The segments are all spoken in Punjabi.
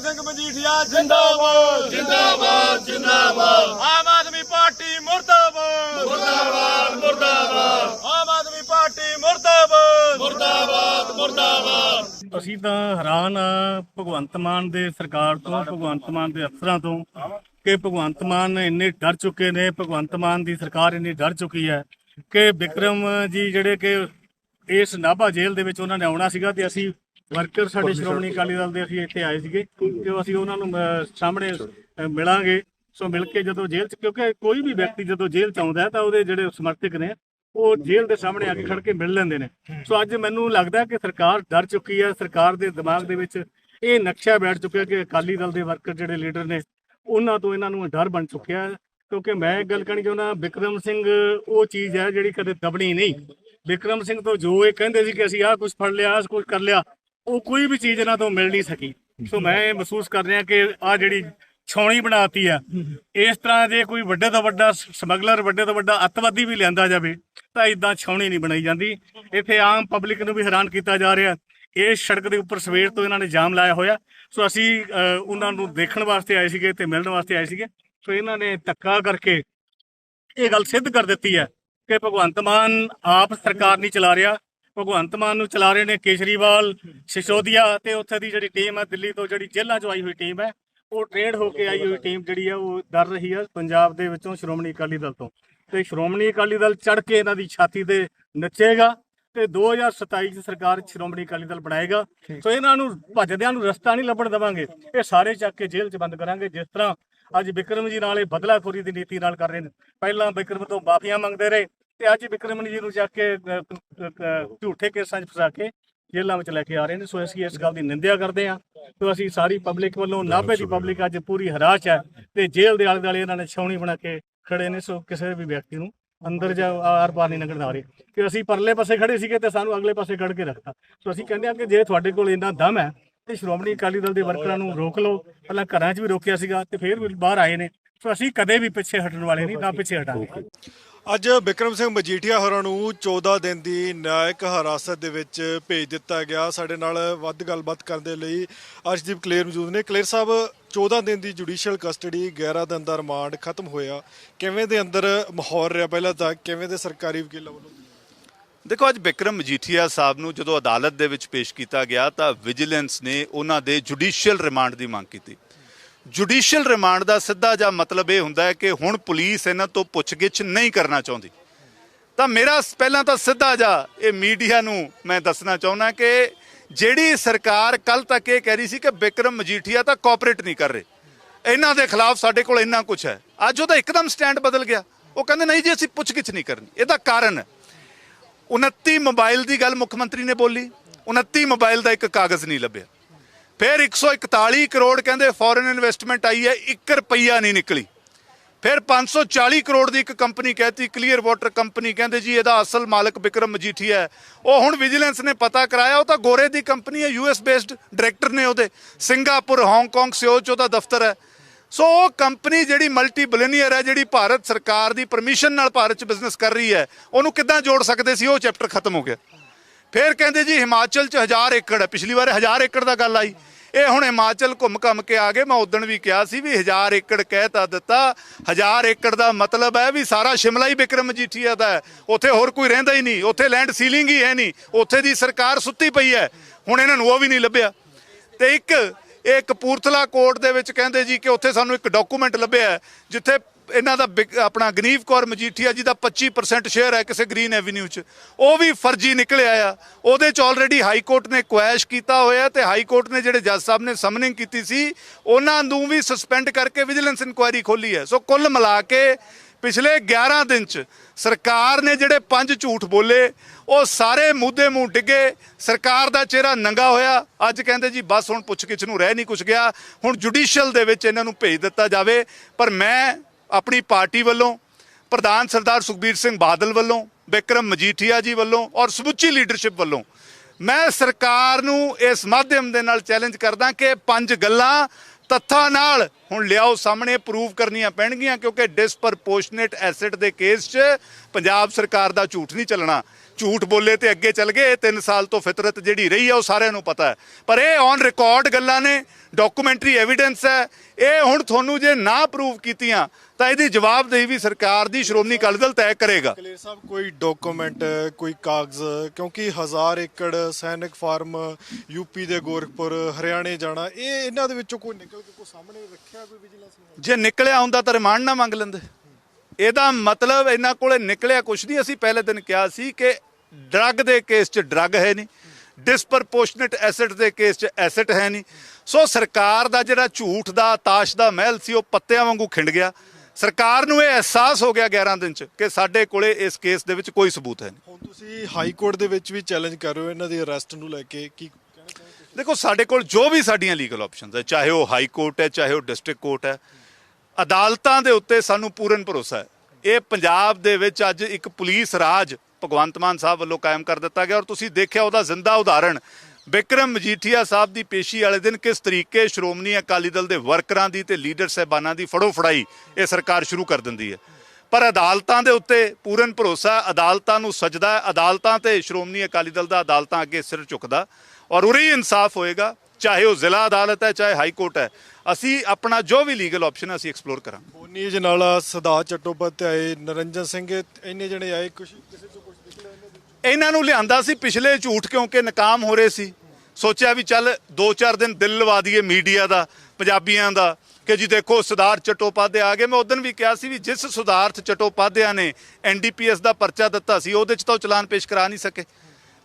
ਸਿੰਘ ਮਜੀਠੀਆ ਜਿੰਦਾਬਾਦ। ਜਿੰਦਾਬਾਦ। ਜਿੰਦਾਬਾਦ। ਆਮ ਆਦਮੀ ਪਾਰਟੀ ਮੁਰਦਾਬਾਦ। ਮੁਰਦਾਬਾਦ ਮੁਰਦਾਬਾਦ। ਆਮ ਆਦਮੀ ਪਾਰਟੀ ਮੁਰਦਾਬਾਦ। ਮੁਰਦਾਬਾਦ ਮੁਰਦਾਬਾਦ। ਅਸੀਂ ਤਾਂ ਹੈਰਾਨ ਆ ਭਗਵੰਤ ਮਾਨ ਦੇ ਸਰਕਾਰ ਤੋਂ ਭਗਵੰਤ ਮਾਨ ਦੇ ਅਫਸਰਾਂ ਤੋਂ ਕਿ ਭਗਵੰਤ ਮਾਨ ਇੰਨੇ ਡਰ ਚੁੱਕੇ ਨੇ ਭਗਵੰਤ ਮਾਨ ਦੀ ਸਰਕਾਰ ਇੰਨੀ ਡਰ ਚੁੱਕੀ ਹੈ ਕਿ ਵਿਕਰਮ ਜੀ ਜਿਹੜੇ ਕਿ ਇਸ ਨਾਭਾ ਜੇਲ੍ਹ ਦੇ ਵਿੱਚ ਉਹਨਾਂ ਨੇ ਆਉਣਾ ਸੀਗਾ ਤੇ ਅਸੀਂ ਵਰਕਰ ਸਾਡੇ ਸ਼੍ਰੋਮਣੀ ਅਕਾਲੀ ਦਲ ਦੇ ਅਸੀਂ ਇੱਥੇ ਆਏ ਸੀਗੇ ਕਿ ਅਸੀਂ ਉਹਨਾਂ ਨੂੰ ਅਹ, ਸਾਹਮਣੇ ਅਹ, ਮਿਲਾਂਗੇ। ਸੋ ਮਿਲ ਕੇ ਜਦੋਂ ਜੇਲ੍ਹ ਚ ਕਿਉਂਕਿ ਕੋਈ ਵੀ ਵਿਅਕਤੀ ਜਦੋਂ ਜੇਲ੍ਹ ਚ ਆਉਂਦਾ ਹੈ ਤਾਂ ਉਹਦੇ ਜਿਹੜੇ ਸਮਰਥਕ ਨੇ ਉਹ ਜੇਲ੍ਹ ਦੇ ਸਾਹਮਣੇ ਆ ਕੇ ਖੜ ਕੇ ਮਿਲ ਲੈਂਦੇ ਨੇ। ਸੋ ਅੱਜ ਮੈਨੂੰ ਲੱਗਦਾ ਕਿ ਸਰਕਾਰ ਡਰ ਚੁੱਕੀ ਹੈ ਸਰਕਾਰ ਦੇ ਦਿਮਾਗ ਦੇ ਵਿੱਚ ਇਹ ਨਕਸ਼ਾ ਬੈਠ ਚੁੱਕਿਆ ਕਿ ਅਕਾਲੀ ਦਲ ਦੇ ਵਰਕਰ ਜਿਹੜੇ ਲੀਡਰ ਨੇ ਉਹਨਾਂ ਤੋਂ ਇਹਨਾਂ ਨੂੰ ਡਰ ਬਣ ਚੁੱਕਿਆ ਹੈ। ਕਿਉਂਕਿ ਮੈਂ ਇੱਕ ਗੱਲ ਕਹਿਣੀ ਚਾਹੁੰਦਾ ਵਿਕਰਮ ਸਿੰਘ ਉਹ ਚੀਜ਼ ਹੈ ਜਿਹੜੀ ਕਦੇ ਦਬਣੀ ਨਹੀਂ। ਵਿਕਰਮ ਸਿੰਘ ਤੋਂ ਜੋ ਇਹ ਕਹਿੰਦੇ ਸੀ ਕਿ ਅਸੀਂ ਆਹ ਕੁਝ ਫੜ ਲਿਆ ਆਹ ਕੁਝ ਕਰ ਲਿਆ ਉਹ ਕੋਈ ਵੀ ਚੀਜ਼ ਇਹਨਾਂ ਤੋਂ ਮਿਲ ਨਹੀਂ ਸਕੀ। ਸੋ ਮੈਂ ਇਹ ਮਹਿਸੂਸ ਕਰ ਰਿਹਾ ਕਿ ਆ ਜਿਹੜੀ ਛਾਉਣੀ ਬਣਾਤੀ ਆ, ਇਸ ਤਰ੍ਹਾਂ ਜੇ ਕੋਈ ਵੱਡੇ ਤੋਂ ਵੱਡਾ ਸਮਗਲਰ ਵੱਡੇ ਤੋਂ ਵੱਡਾ ਅੱਤਵਾਦੀ ਵੀ ਲਿਆਂਦਾ ਜਾਵੇ, ਤਾਂ ਇਦਾਂ ਛਾਉਣੀ ਨਹੀਂ ਬਣਾਈ ਜਾਂਦੀ। ਇੱਥੇ ਆਮ ਪਬਲਿਕ ਨੂੰ ਵੀ ਹੈਰਾਨ ਕੀਤਾ ਜਾ ਰਿਹਾ। ਇਹ ਸੜਕ ਦੇ ਉੱਪਰ ਸਵੇਰ ਤੋਂ ਇਹਨਾਂ ਨੇ ਜਾਮ ਲਾਇਆ ਹੋਇਆ। ਸੋ ਅਸੀਂ ਉਹਨਾਂ ਨੂੰ ਦੇਖਣ ਵਾਸਤੇ ਆਏ ਸੀਗੇ ਤੇ ਮਿਲਣ ਵਾਸਤੇ ਆਏ ਸੀਗੇ। ਸੋ ਇਹਨਾਂ ਨੇ ਧੱਕਾ ਕਰਕੇ ਇਹ ਗੱਲ ਸਿੱਧ ਕਰ ਦਿੱਤੀ ਹੈ ਕਿ ਭਗਵੰਤ ਮਾਨ ਆਪ ਸਰਕਾਰ ਨਹੀਂ ਚਲਾ ਰਿਹਾ। ਭਗਵੰਤ ਮਾਨ ਨੂੰ ਚਲਾ ਰਹੇ ਨੇ ਕੇਜਰੀਵਾਲ ਸਿਸੋਦੀਆ ਤੇ ਉੱਥੇ ਦੀ ਜਿਹੜੀ ਟੀਮ ਹੈ ਦਿੱਲੀ ਤੋਂ ਜਿਹੜੀ ਜੇਲ੍ਹਾਂ ਚੋਂ ਆਈ ਹੋਈ ਟੀਮ ਹੈ ਉਹ ਟ੍ਰੇਡ ਹੋ ਕੇ ਆਈ ਹੋਈ ਟੀਮ ਜਿਹੜੀ ਹੈ ਉਹ ਡਰ ਰਹੀ ਹੈ ਪੰਜਾਬ ਦੇ ਵਿੱਚੋਂ ਸ਼੍ਰੋਮਣੀ ਅਕਾਲੀ ਦਲ ਤੋਂ। ਤੇ ਸ਼੍ਰੋਮਣੀ ਅਕਾਲੀ ਦਲ ਚੜ ਕੇ ਇਹਨਾਂ ਦੀ ਛਾਤੀ ਤੇ ਨੱਚੇਗਾ ਤੇ 2027 ਚ ਸਰਕਾਰ ਸ਼੍ਰੋਮਣੀ ਅਕਾਲੀ ਦਲ ਬਣਾਏਗਾ। ਸੋ ਇਹਨਾਂ ਨੂੰ ਭੱਜਦਿਆਂ ਨੂੰ ਰਸਤਾ ਨਹੀਂ ਲੱਭਣ ਦੇਵਾਂਗੇ। ਇਹ ਸਾਰੇ ਚੱਕ ਕੇ ਜੇਲ੍ਹ 'ਚ ਬੰਦ ਕਰਾਂਗੇ। ਜਿਸ ਤਰ੍ਹਾਂ ਅੱਜ ਵਿਕਰਮ ਜੀ ਨਾਲ ਇਹ ਬਦਲਾਖੋਰੀ ਦੀ ਨੀਤੀ ਨਾਲ ਕਰ ਰਹੇ ਨੇ। ਪਹਿਲਾਂ ਵਿਕਰਮ ਤੋਂ ਮਾਫੀਆਂ ਮੰਗਦੇ ਰਹੇ। ਤੇ ਅੱਜ ਵਿਕਰਮ ਜੀ ਨੂੰ ਚੱਕ ਕੇ ਅਹ, ਅਹ, ਅਹ, ਝੂਠੇ ਕੇਸਾਂ 'ਚ ਫਸਾ ਕੇ ਜੇਲ੍ਹਾਂ ਵਿੱਚ ਲੈ ਕੇ ਆ ਰਹੇ ਨੇ। ਸੋ ਅਸੀਂ ਇਸ ਗੱਲ ਦੀ ਨਿੰਦਿਆ ਕਰਦੇ ਹਾਂ। ਸੋ ਅਸੀਂ ਸਾਰੀ ਪਬਲਿਕ ਵੱਲੋਂ ਨਾਭੇ ਦੀ ਪਬਲਿਕ ਅੱਜ ਪੂਰੀ ਹਰਾਸ਼ ਹੈ ਤੇ ਜੇਲ੍ਹ ਦੇ ਆਲੇ ਦੁਆਲੇ ਇਹਨਾਂ ਨੇ ਛਾਉਣੀ ਬਣਾ ਕੇ ਖੜੇ ਨੇ। ਸੋ ਕਿਸੇ ਵੀ ਵਿਅਕਤੀ ਨੂੰ ਅੰਦਰ ਜਾ ਆਰ ਪਾਰ ਨਹੀਂ ਲੰਘਣ ਆ ਰਹੇ। ਕਿ ਅਸੀਂ ਪਰਲੇ ਪਾਸੇ ਖੜੇ ਸੀਗੇ ਤੇ ਸਾਨੂੰ ਅਗਲੇ ਪਾਸੇ ਕੱਢ ਕੇ ਰੱਖਤਾ। ਸੋ ਅਸੀਂ ਕਹਿੰਦੇ ਹਾਂ ਕਿ ਜੇ ਤੁਹਾਡੇ ਕੋਲ ਇੰਨਾ ਦਮ ਹੈ ਤੇ ਸ਼੍ਰੋਮਣੀ ਅਕਾਲੀ ਦਲ ਦੇ ਵਰਕਰਾਂ ਨੂੰ ਰੋਕ ਲਓ। ਪਹਿਲਾਂ ਘਰਾਂ 'ਚ ਵੀ ਰੋਕਿਆ ਸੀਗਾ ਤੇ ਫਿਰ ਵੀ ਬਾਹਰ ਆਏ ਨੇ। ਸੋ ਅਸੀਂ ਕਦੇ ਵੀ ਪਿੱਛੇ ਹਟਣ ਵਾਲੇ ਨਹੀਂ ਨਾ ਪਿੱਛੇ ਹਟਾਂਗੇ। ਅੱਜ ਬਿਕਰਮ ਸਿੰਘ ਮਜੀਠੀਆ ਹੋਰਾਂ ਨੂੰ 14 ਦਿਨ ਦੀ ਨਿਆਇਕ ਹਿਰਾਸਤ ਦੇ ਵਿੱਚ ਭੇਜ ਦਿੱਤਾ ਗਿਆ। ਸਾਡੇ ਨਾਲ ਵੱਧ ਗੱਲਬਾਤ ਕਰਨ ਦੇ ਲਈ ਅਰਸ਼ਦੀਪ ਕਲੇਰ ਮੌਜੂਦ ਨੇ। ਕਲੇਰ ਸਾਹਿਬ 14 ਦਿਨ ਦੀ ਜੁਡੀਸ਼ੀਅਲ ਕਸਟਡੀ 11 ਦਿਨ ਦਾ ਰਿਮਾਂਡ ਖਤਮ ਹੋਇਆ। ਕਿਵੇਂ ਦੇ ਅੰਦਰ ਮਾਹੌਲ ਰਿਹਾ ਪਹਿਲਾਂ ਤਾਂ? ਕਿਵੇਂ ਦੇ ਸਰਕਾਰੀ ਵਕੀਲਾਂ ਵੱਲੋਂ? ਦੇਖੋ, ਅੱਜ ਬਿਕਰਮ ਮਜੀਠੀਆ ਸਾਹਿਬ ਨੂੰ ਜਦੋਂ ਅਦਾਲਤ ਦੇ ਵਿੱਚ ਪੇਸ਼ ਕੀਤਾ ਗਿਆ ਤਾਂ ਵਿਜੀਲੈਂਸ ਨੇ ਉਹਨਾਂ ਦੇ ਜੁਡੀਸ਼ੀਅਲ ਰਿਮਾਂਡ ਦੀ ਮੰਗ ਕੀਤੀ। ਜੁਡੀਸ਼ੀਅਲ ਰਿਮਾਂਡ ਦਾ ਸਿੱਧਾ ਜਿਹਾ ਮਤਲਬ ਇਹ ਹੁੰਦਾ ਹੈ ਕਿ ਹੁਣ ਪੁਲਿਸ ਇਹਨਾਂ ਤੋਂ ਪੁੱਛਗਿੱਛ ਨਹੀਂ ਕਰਨਾ ਚਾਹੁੰਦੀ। ਤਾਂ ਮੇਰਾ ਪਹਿਲਾਂ ਤਾਂ ਸਿੱਧਾ ਜਿਹਾ ਇਹ ਮੀਡੀਆ ਨੂੰ ਮੈਂ ਦੱਸਣਾ ਚਾਹੁੰਦਾ ਕਿ ਜਿਹੜੀ ਸਰਕਾਰ ਕੱਲ ਤੱਕ ਇਹ ਕਹਿ ਰਹੀ ਸੀ ਕਿ ਬਿਕਰਮ ਮਜੀਠੀਆ ਤਾਂ ਕੋਆਪਰੇਟ ਨਹੀਂ ਕਰ ਰਹੇ। ਇਹਨਾਂ ਦੇ ਖਿਲਾਫ ਸਾਡੇ ਕੋਲ ਇੰਨਾ ਕੁਝ ਹੈ। ਅੱਜ ਉਹਦਾ ਇੱਕਦਮ ਸਟੈਂਡ ਬਦਲ ਗਿਆ। ਉਹ ਕਹਿੰਦੇ ਨਹੀਂ ਜੀ, ਅਸੀਂ ਪੁੱਛਗਿੱਛ ਨਹੀਂ ਕਰਨੀ। ਇਹਦਾ ਕਾਰਨ ਹੈ 29 ਮੋਬਾਈਲ ਦੀ ਗੱਲ ਮੁੱਖ ਮੰਤਰੀ ਨੇ ਬੋਲੀ। 29 ਮੋਬਾਈਲ ਦਾ ਇੱਕ ਕਾਗਜ਼ ਨਹੀਂ ਲੱਭਿਆ। ਫਿਰ 141 ਕਰੋੜ ਕਹਿੰਦੇ ਫੋਰਨ ਇਨਵੈਸਟਮੈਂਟ ਆਈ ਹੈ 1 ਰੁਪਈਆ ਨਹੀਂ ਨਿਕਲੀ। ਫਿਰ 540 ਕਰੋੜ ਦੀ ਇੱਕ ਕੰਪਨੀ ਕਹਿਤੀ ਕਲੀਅਰ ਵਾਟਰ ਕੰਪਨੀ ਕਹਿੰਦੇ ਜੀ, ਇਹਦਾ ਅਸਲ ਮਾਲਕ ਵਿਕਰਮ ਮਜੀਠੀਆ ਹੈ। ਉਹ ਹੁਣ ਵਿਜੀਲੈਂਸ ਨੇ ਪਤਾ ਕਰਾਇਆ, ਉਹ ਤਾਂ ਗੋਰੇ ਦੀ ਕੰਪਨੀ ਹੈ ਯੂਐਸ ਬੇਸਡ ਡਾਇਰੈਕਟਰ ਨੇ ਉਹਦੇ। ਸਿੰਗਾਪੁਰ ਹਾਂਗਕਾਂਗ ਸਿਓਲ ਚ ਉਹਦਾ ਦਫ਼ਤਰ ਹੈ। ਸੋ ਉਹ ਕੰਪਨੀ ਜਿਹੜੀ ਮਲਟੀ ਬਿਲੀਅਨੀਅਰ ਹੈ, ਜਿਹੜੀ ਭਾਰਤ ਸਰਕਾਰ ਦੀ ਪਰਮਿਸ਼ਨ ਨਾਲ ਭਾਰਤ 'ਚ ਬਿਜ਼ਨਸ ਕਰ ਰਹੀ ਹੈ, ਉਹਨੂੰ ਕਿੱਦਾਂ ਜੋੜ ਸਕਦੇ ਸੀ? ਉਹ ਚੈਪਟਰ ਖਤਮ ਹੋ ਗਿਆ। ਫਿਰ ਕਹਿੰਦੇ ਜੀ ਹਿਮਾਚਲ 'ਚ 1000 ਏਕੜ ਹੈ ਪਿਛਲੀ ਵਾਰ 1000 ਏਕੜ ਦਾ ਗੱਲ ਆਈ। ਇਹ ਹੁਣ ਹਿਮਾਚਲ ਘੁੰਮ ਘੰਮ ਕੇ ਆ ਗਏ। ਮੈਂ ਉਦੋਂ ਵੀ ਕਿਹਾ ਸੀ ਵੀ 1000 ਏਕੜ ਕਹਿਤਾ ਦਿੱਤਾ। 1000 ਏਕੜ ਦਾ ਮਤਲਬ ਹੈ ਵੀ ਸਾਰਾ ਸ਼ਿਮਲਾ ਹੀ ਬਿਕਰਮ ਮਜੀਠੀਆ ਦਾ ਹੈ। ਉੱਥੇ ਹੋਰ ਕੋਈ ਰਹਿੰਦਾ ਹੀ ਨਹੀਂ। ਉੱਥੇ ਲੈਂਡ ਸੀਲਿੰਗ ਹੀ ਹੈ ਨਹੀਂ। ਉੱਥੇ ਦੀ ਸਰਕਾਰ ਸੁੱਤੀ ਪਈ ਹੈ। ਹੁਣ ਇਹਨਾਂ ਨੂੰ ਉਹ ਵੀ ਨਹੀਂ ਲੱਭਿਆ। ਤੇ ਇੱਕ, ਇਹ ਕਪੂਰਥਲਾ ਕੋਰਟ ਦੇ ਵਿੱਚ ਕਹਿੰਦੇ ਜੀ ਕਿ ਉੱਥੇ ਸਾਨੂੰ ਇੱਕ ਡਾਕੂਮੈਂਟ ਲੱਭਿਆ ਜਿੱਥੇ ਇਹਨਾਂ ਦਾ ਬਿਕ- ਆਪਣਾ ਗਨੀਵ ਕੌਰ ਮਜੀਠੀਆ ਜੀ ਦਾ 25% ਸ਼ੇਅਰ ਹੈ ਕਿਸੇ ਗ੍ਰੀਨ ਐਵਨਿਊ 'ਚ। ਉਹ ਵੀ ਫਰਜ਼ੀ ਨਿਕਲਿਆ ਆ। ਉਹਦੇ 'ਚ ਆਲਰੇਡੀ ਹਾਈ ਕੋਰਟ ਨੇ ਕੁਐਸ਼ ਕੀਤਾ ਹੋਇਆ ਤੇ ਹਾਈ ਕੋਰਟ ਨੇ ਜਿਹੜੇ ਜੱਜ ਸਾਹਿਬ ਨੇ ਸਮਨਿੰਗ ਕੀਤੀ ਸੀ, ਉਹਨਾਂ ਨੂੰ ਵੀ ਸਸਪੈਂਡ ਕਰਕੇ ਵਿਜੀਲੈਂਸ ਇਨਕੁਆਇਰੀ ਖੋਲੀ ਹੈ। ਸੋ ਕੁੱਲ ਮਿਲਾ ਕੇ ਪਿਛਲੇ 11 ਦਿਨ 'ਚ ਸਰਕਾਰ ਨੇ ਜਿਹੜੇ ਪੰਜ ਝੂਠ ਬੋਲੇ, ਉਹ ਸਾਰੇ ਮੁੱਦੇ ਮੂੰਹ ਡਿੱਗੇ। ਸਰਕਾਰ ਦਾ ਚਿਹਰਾ ਨੰਗਾ ਹੋਇਆ। ਅੱਜ ਕਹਿੰਦੇ ਜੀ, ਬਸ ਹੁਣ ਪੁੱਛਗਿੱਛ ਨੂੰ ਰਹਿ ਨਹੀਂ ਕੁਛ ਗਿਆ। ਹੁਣ ਜੁਡੀਸ਼ੀਅਲ ਦੇ ਵਿੱਚ ਇਹਨਾਂ ਨੂੰ ਭੇਜ ਦਿੱਤਾ ਜਾਵੇ। ਪਰ ਮੈਂ ਆਪਣੀ ਪਾਰਟੀ ਵੱਲੋਂ, ਪ੍ਰਧਾਨ ਸਰਦਾਰ ਸੁਖਬੀਰ ਸਿੰਘ ਬਾਦਲ ਵੱਲੋਂ ਬਿਕਰਮ ਮਜੀਠੀਆ ਜੀ ਵੱਲੋਂ ਔਰ ਸਮੁੱਚੀ ਲੀਡਰਸ਼ਿਪ ਵੱਲੋਂ। ਮੈਂ ਸਰਕਾਰ ਨੂੰ ਇਸ ਮਾਧਿਅਮ ਦੇ ਨਾਲ ਚੈਲੰਜ ਕਰਦਾ ਕਿ ਪੰਜ ਗੱਲਾਂ ਤੱਥਾਂ ਨਾਲ ਹੁਣ ਲਿਆਓ, ਸਾਹਮਣੇ ਪ੍ਰੂਵ ਕਰਨੀਆਂ ਪੈਣਗੀਆਂ ਕਿਉਂਕਿ ਡਿਸਪਰਪੋਰਸ਼ਨੇਟ ਐਸੈਟ ਦੇ ਕੇਸ 'ਚ ਪੰਜਾਬ ਸਰਕਾਰ ਦਾ ਝੂਠ ਨਹੀਂ ਚੱਲਣਾ। ਝੂਠ ਬੋਲੇ ਤੇ ਅੱਗੇ ਚੱਲ ਗਏ 3 ਸਾਲ ਤੋਂ ਫਿਤਰਤ ਜਿਹੜੀ ਰਹੀ ਹੈ ਉਹ ਸਾਰਿਆਂ ਨੂੰ ਪਤਾ ਹੈ। ਪਰ ਇਹ ਔਨ ਰਿਕਾਰਡ ਗੱਲਾਂ ਨੇ ਡਾਕੂਮੈਂਟਰੀ ਐਵੀਡੈਂਸ ਹੈ। ਇਹ ਹੁਣ ਤੁਹਾਨੂੰ ਜੇ ਨਾ ਪ੍ਰੂਵ ਕੀਤੀਆਂ, ਤਾਂ ਇਹਦੀ ਜਵਾਬਦੇਹੀ ਵੀ ਸਰਕਾਰ ਦੀ, ਸ਼੍ਰੋਮਣੀ ਅਕਾਲੀ ਦਲ ਤੈਅ ਕਰੇਗਾ। ਕਲੇਰ ਸਾਹਿਬ, ਕੋਈ ਡਾਕੂਮੈਂਟ ਕੋਈ ਕਾਗਜ਼, ਕਿਉਂਕਿ ਹਜ਼ਾਰ ਏਕੜ ਸੈਨਿਕ ਫਾਰਮ ਯੂਪੀ ਦੇ ਗੋਰਖਪੁਰ, ਹਰਿਆਣੇ ਜਾਣਾ, ਇਹ ਇਹਨਾਂ ਦੇ ਵਿੱਚੋਂ ਕੋਈ ਨਿਕਲ ਕੇ ਕੋਈ ਸਾਹਮਣੇ ਰੱਖਿਆ ਕੋਈ ਵਿਜੀਲੈਂਸ ਨੇ ਜੇ ਨਿਕਲਿਆ ਹੁੰਦਾ ਤਾਂ ਰਿਮਾਂਡ ਨਾ ਮੰਗ ਲੈਂਦੇ। ਇਹਦਾ ਮਤਲਬ ਇਹਨਾਂ ਕੋਲੇ ਨਿਕਲਿਆ ਕੁਛ ਨਹੀਂ। ਅਸੀਂ ਪਹਿਲੇ ਦਿਨ ਕਿਹਾ ਸੀ ਕਿ ਡਰੱਗ ਦੇ ਕੇਸ 'ਚ ਡਰੱਗ ਹੈ ਨਹੀਂ। ਡਿਸਪਰਪੋਰਸ਼ਨੇਟ ਐਸੈਟ ਦੇ ਕੇਸ 'ਚ ਐਸੈਟ ਹੈ ਨਹੀਂ। ਸੋ ਸਰਕਾਰ ਦਾ ਜਿਹੜਾ ਝੂਠ ਦਾ, ਤਾਸ਼ ਦਾ ਮਹਿਲ ਸੀ, ਉਹ ਪੱਤਿਆਂ ਵਾਂਗੂ ਖਿੰਡ ਗਿਆ। ਸਰਕਾਰ ਨੂੰ ਇਹ ਅਹਿਸਾਸ ਹੋ ਗਿਆ 11 ਦਿਨ 'ਚ ਕਿ ਸਾਡੇ ਕੋਲੇ ਇਸ ਕੇਸ ਦੇ ਵਿੱਚ ਕੋਈ ਸਬੂਤ ਹੈ ਨਹੀਂ। ਹੁਣ ਤੁਸੀਂ ਹਾਈ ਕੋਰਟ ਦੇ ਵਿੱਚ ਵੀ ਚੈਲੰਜ ਕਰ ਰਹੇ ਹੋ, ਇਹਨਾਂ ਦੀ ਅਰੈਸਟ ਨੂੰ ਲੈ ਕੇ। ਕੀ ਦੇਖੋ, ਸਾਡੇ ਕੋਲ ਜੋ ਵੀ ਸਾਡੀਆਂ ਲੀਗਲ ਆਪਸ਼ਨਸ ਹੈ, ਚਾਹੇ ਉਹ ਹਾਈ ਕੋਰਟ ਹੈ, ਚਾਹੇ ਉਹ ਡਿਸਟ੍ਰਿਕਟ ਕੋਰਟ ਹੈ, ਅਦਾਲਤਾਂ ਦੇ ਉੱਤੇ ਸਾਨੂੰ ਪੂਰਨ ਭਰੋਸਾ ਹੈ। ਇਹ ਪੰਜਾਬ ਦੇ ਵਿੱਚ ਅੱਜ ਇੱਕ ਪੁਲਿਸ ਰਾਜ ਭਗਵੰਤ ਮਾਨ ਸਾਹਿਬ ਵੱਲੋਂ ਕਾਇਮ ਕਰ ਦਿੱਤਾ ਗਿਆ ਔਰ ਤੁਸੀਂ ਦੇਖਿਆ ਉਹਦਾ ਜ਼ਿੰਦਾ ਉਦਾਹਰਣ, ਬਿਕਰਮ ਮਜੀਠੀਆ ਸਾਹਿਬ ਦੀ ਪੇਸ਼ੀ ਵਾਲੇ ਦਿਨ ਕਿਸ ਤਰੀਕੇ ਸ਼੍ਰੋਮਣੀ ਅਕਾਲੀ ਦਲ ਦੇ ਵਰਕਰਾਂ ਦੀ ਤੇ ਲੀਡਰ ਸਹਿਬਾਨਾਂ ਦੀ ਫੜੋ ਫੜਾਈ ਇਹ ਸਰਕਾਰ ਸ਼ੁਰੂ ਕਰ ਦਿੰਦੀ ਹੈ। ਪਰ ਅਦਾਲਤਾਂ ਦੇ ਉੱਤੇ ਪੂਰਨ ਭਰੋਸਾ, ਅਦਾਲਤਾਂ ਨੂੰ ਸਜਦਾ ਅਦਾਲਤਾਂ ਤੇ ਸ਼੍ਰੋਮਣੀ ਅਕਾਲੀ ਦਲ ਦਾ ਅਦਾਲਤਾਂ ਅੱਗੇ ਸਿਰ ਝੁਕਦਾ। ਔਰ ਉਰੇ ਹੀ ਇਨਸਾਫ ਹੋਏਗਾ ਚਾਹੇ ਉਹ ਜ਼ਿਲ੍ਹਾ ਅਦਾਲਤ ਹੈ ਚਾਹੇ ਹਾਈ ਕੋਰਟ ਹੈ। ਅਸੀਂ ਆਪਣਾ ਜੋ ਵੀ ਲੀਗਲ ਆਪਸ਼ਨ ਅਸੀਂ ਐਕਸਪਲੋਰ ਕਰਾਂਗੇ। ਬੋਨੀ ਜਨਾਲਾ ਸਦਾ ਚਟੋਪਧਿਆਏ ਨਰਿੰਜਨ ਸਿੰਘ ਇੰਨੇ ਜਣੇ ਆਏ ਕੁਝ ਕਿਸੇ ਚੋਂ ਕੁਝ ਨਿਕਲਿਆ ਇਹਨਾਂ ਨੂੰ ਲਿਆਂਦਾ ਸੀ ਪਿਛਲੇ ਝੂਠ ਕਿਉਂਕਿ ਨਾਕਾਮ ਹੋ ਰਹੇ ਸੀ। ਸੋਚਿਆ ਵੀ ਚੱਲ 2-4 ਦਿਨ ਦਿਲ ਲਵਾ ਦਈਏ ਮੀਡੀਆ ਦਾ ਪੰਜਾਬੀਆਂ ਦਾ ਕਿ ਜੀ ਦੇਖੋ ਸੁਧਾਰ ਚਟੋਪਾਧਿਆ ਆ ਗਏ। ਮੈਂ ਉਦੋਂ ਵੀ ਕਿਹਾ ਸੀ ਵੀ ਜਿਸ ਸੁਧਾਰਥ ਚਟੋਪਾਧਿਆ ਨੇ ਐਨਡੀਪੀਐਸ ਦਾ ਪਰਚਾ ਦਿੱਤਾ ਸੀ ਉਹਦੇ ਚ ਤਾਂ ਚਲਾਨ ਪੇਸ਼ ਕਰਾ ਨਹੀਂ ਸਕੇ।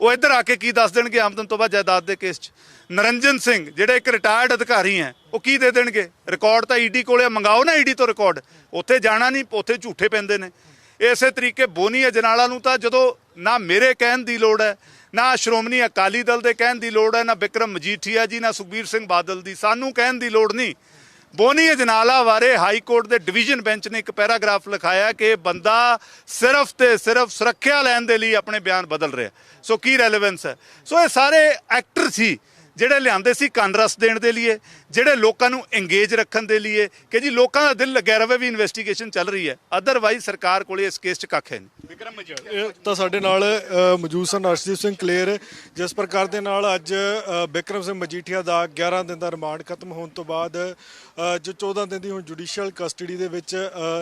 ਉਹ ਇੱਧਰ ਆ ਕੇ ਕੀ ਦੱਸ ਦੇਣਗੇ ਆਮਦਨ ਤੋਂ ਬਾਅਦ ਜਾਇਦਾਦ ਦੇ ਕੇਸ 'ਚ? ਨਰਿੰਜਨ ਸਿੰਘ ਜਿਹੜੇ ਇੱਕ ਰਿਟਾਇਰਡ ਅਧਿਕਾਰੀ ਹੈ ਉਹ ਕੀ ਦੇ ਦੇਣਗੇ? ਰਿਕਾਰਡ ਤਾਂ ਈਡੀ ਕੋਲੇ ਆ, ਮੰਗਾਓ ਨਾ ਈਡੀ ਤੋਂ ਰਿਕਾਰਡ ਉੱਥੇ ਜਾਣਾ ਨਹੀਂ ਉੱਥੇ ਝੂਠੇ ਪੈਂਦੇ ਨੇ। ਇਸੇ ਤਰੀਕੇ ਬੋਨੀ ਅਜਨਾਲਾ ਨੂੰ ਤਾਂ ਜਦੋਂ ਨਾ ਮੇਰੇ ਕਹਿਣ ਦੀ ਲੋੜ ਹੈ ਨਾ ਸ਼੍ਰੋਮਣੀ ਅਕਾਲੀ ਦਲ ਦੇ ਕਹਿਣ ਦੀ ਲੋੜ ਹੈ ਨਾ ਵਿਕਰਮ ਮਜੀਠੀਆ ਜੀ ਨਾ ਸੁਖਬੀਰ ਸਿੰਘ ਬਾਦਲ ਦੀ ਸਾਨੂੰ ਕਹਿਣ ਦੀ ਲੋੜ ਨਹੀਂ। ਬੋਨੀ ਅਜਨਾਲਾ ਬਾਰੇ ਹਾਈ ਕੋਰਟ ਦੇ ਡਿਵੀਜ਼ਨ ਬੈਂਚ ਨੇ ਇੱਕ ਪੈਰਾਗ੍ਰਾਫ ਲਿਖਾਇਆ ਕਿ ਬੰਦਾ ਸਿਰਫ ਤੇ ਸਿਰਫ ਸੁਰੱਖਿਆ ਲੈਣ ਦੇ ਲਈ ਆਪਣੇ ਬਿਆਨ ਬਦਲ ਰਿਹਾ ਸੋ ਕੀ ਰੈਲੇਵੈਂਸ ਹੈ? ਸੋ ਇਹ ਸਾਰੇ ਐਕਟਰ ਸੀ ਜਿਹੜੇ ਲਿਆਂਦੇ ਸੀ ਕੰਨ ਦੇਣ ਦੇ ਲਈ ਜਿਹੜੇ ਲੋਕਾਂ ਨੂੰ ਇੰਗੇਜ ਰੱਖਣ ਦੇ ਲਈ ਕਿ ਜੀ ਲੋਕਾਂ ਦਾ ਦਿਲ ਲੱਗਿਆ ਰਵੇ ਵੀ ਇਨਵੈਸਟੀਗੇਸ਼ਨ ਚੱਲ ਰਹੀ ਹੈ। ਅਦਰਵਾਈਜ਼ ਸਰਕਾਰ ਕੋਲੇ ਇਸ ਕੇਸ 'ਚ ਕੱਖ ਹੈ ਨਹੀਂ। ਇਹ ਤਾਂ ਸਾਡੇ ਨਾਲ ਮੌਜੂਦ ਸਨ ਅਰਸ਼ਦੀਪ ਸਿੰਘ ਕਲੇਰ। ਜਿਸ ਪ੍ਰਕਾਰ ਦੇ ਨਾਲ ਅੱਜ ਅ, ਬਿਕਰਮ ਸਿੰਘ ਮਜੀਠੀਆ ਦਾ 11 ਦਿਨ ਦਾ ਰਿਮਾਂਡ ਖਤਮ ਹੋਣ ਤੋਂ ਬਾਅਦ ਜੋ 14 ਦਿਨ ਦੀ ਹੁਣ ਜੁਡੀਸ਼ੀਅਲ ਕਸਟਡੀ ਦੇ ਵਿੱਚ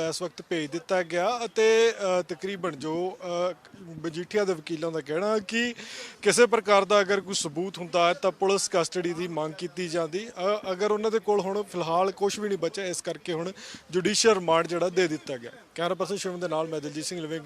ਇਸ ਵਕਤ ਭੇਜ ਦਿੱਤਾ ਗਿਆ ਅਤੇ ਤਕਰੀਬਨ ਜੋ ਮਜੀਠੀਆ ਦੇ ਵਕੀਲਾਂ ਦਾ ਕਹਿਣਾ ਕਿ ਕਿਸੇ ਪ੍ਰਕਾਰ ਦਾ ਅਗਰ ਕੋਈ ਸਬੂਤ ਹੁੰਦਾ ਹੈ ਤਾਂ ਪੁਲਿਸ ਕਸਟਡੀ ਦੀ ਮੰਗ ਕੀਤੀ ਜਾਂਦੀ। ਅ, ਅਗਰ ਉਹਨਾਂ ਦੇ ਕੋਲ ਹੁਣ ਫਿਲਹਾਲ ਕੁਝ ਵੀ ਨਹੀਂ ਬਚਿਆ, ਇਸ ਕਰਕੇ ਹੁਣ ਜੁਡੀਸ਼ੀਅਲ ਰਿਮਾਂਡ ਜਿਹੜਾ ਦੇ ਦਿੱਤਾ ਗਿਆ। ਕੈਮਰਾ ਪਰਸਨ ਸ਼ਿਵਮ ਦੇ ਨਾਲ ਮੈਂ ਦਿਲਜੀਤ ਸਿੰਘ ਲਿਵਿੰਗ